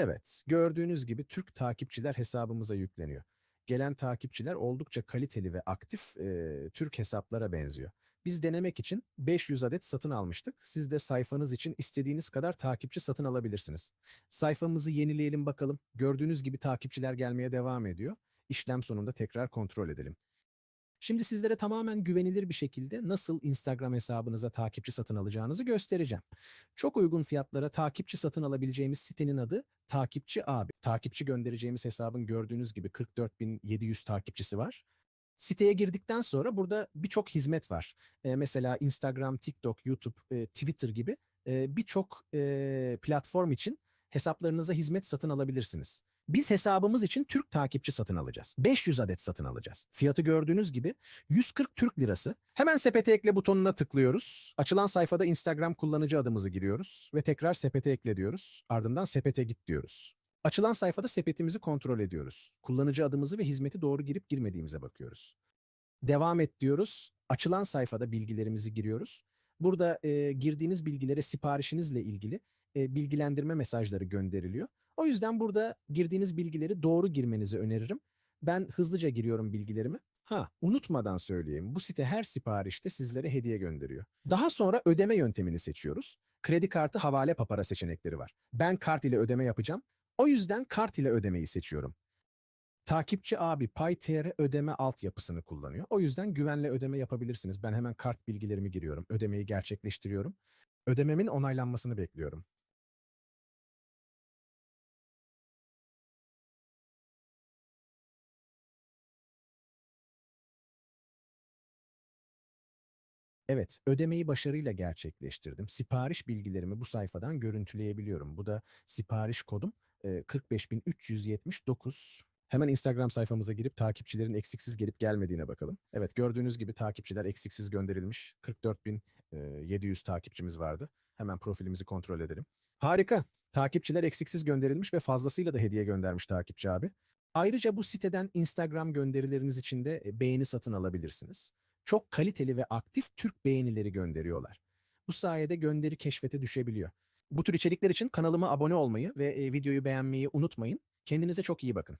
Evet, gördüğünüz gibi Türk takipçiler hesabımıza yükleniyor. Gelen takipçiler oldukça kaliteli ve aktif e, Türk hesaplara benziyor. Biz denemek için 500 adet satın almıştık. Siz de sayfanız için istediğiniz kadar takipçi satın alabilirsiniz. Sayfamızı yenileyelim bakalım. Gördüğünüz gibi takipçiler gelmeye devam ediyor. İşlem sonunda tekrar kontrol edelim. Şimdi sizlere tamamen güvenilir bir şekilde nasıl Instagram hesabınıza takipçi satın alacağınızı göstereceğim. Çok uygun fiyatlara takipçi satın alabileceğimiz sitenin adı Takipçi Abi. Takipçi göndereceğimiz hesabın gördüğünüz gibi 44.700 takipçisi var. Siteye girdikten sonra burada birçok hizmet var. Ee, mesela Instagram, TikTok, YouTube, e, Twitter gibi e, birçok e, platform için hesaplarınıza hizmet satın alabilirsiniz. Biz hesabımız için Türk takipçi satın alacağız. 500 adet satın alacağız. Fiyatı gördüğünüz gibi 140 Türk lirası. Hemen sepete ekle butonuna tıklıyoruz. Açılan sayfada Instagram kullanıcı adımızı giriyoruz ve tekrar sepete ekle diyoruz. Ardından sepete git diyoruz. Açılan sayfada sepetimizi kontrol ediyoruz. Kullanıcı adımızı ve hizmeti doğru girip girmediğimize bakıyoruz. Devam et diyoruz. Açılan sayfada bilgilerimizi giriyoruz. Burada e, girdiğiniz bilgilere siparişinizle ilgili e, bilgilendirme mesajları gönderiliyor. O yüzden burada girdiğiniz bilgileri doğru girmenizi öneririm. Ben hızlıca giriyorum bilgilerimi. Ha, unutmadan söyleyeyim. Bu site her siparişte sizlere hediye gönderiyor. Daha sonra ödeme yöntemini seçiyoruz. Kredi kartı, havale, papara seçenekleri var. Ben kart ile ödeme yapacağım. O yüzden kart ile ödemeyi seçiyorum. Takipçi abi PayTR ödeme altyapısını kullanıyor. O yüzden güvenle ödeme yapabilirsiniz. Ben hemen kart bilgilerimi giriyorum. Ödemeyi gerçekleştiriyorum. Ödememin onaylanmasını bekliyorum. Evet, ödemeyi başarıyla gerçekleştirdim. Sipariş bilgilerimi bu sayfadan görüntüleyebiliyorum. Bu da sipariş kodum e, 45379. Hemen Instagram sayfamıza girip takipçilerin eksiksiz gelip gelmediğine bakalım. Evet, gördüğünüz gibi takipçiler eksiksiz gönderilmiş. 44700 takipçimiz vardı. Hemen profilimizi kontrol edelim. Harika. Takipçiler eksiksiz gönderilmiş ve fazlasıyla da hediye göndermiş takipçi abi. Ayrıca bu siteden Instagram gönderileriniz için de beğeni satın alabilirsiniz çok kaliteli ve aktif Türk beğenileri gönderiyorlar. Bu sayede gönderi keşfete düşebiliyor. Bu tür içerikler için kanalıma abone olmayı ve e, videoyu beğenmeyi unutmayın. Kendinize çok iyi bakın.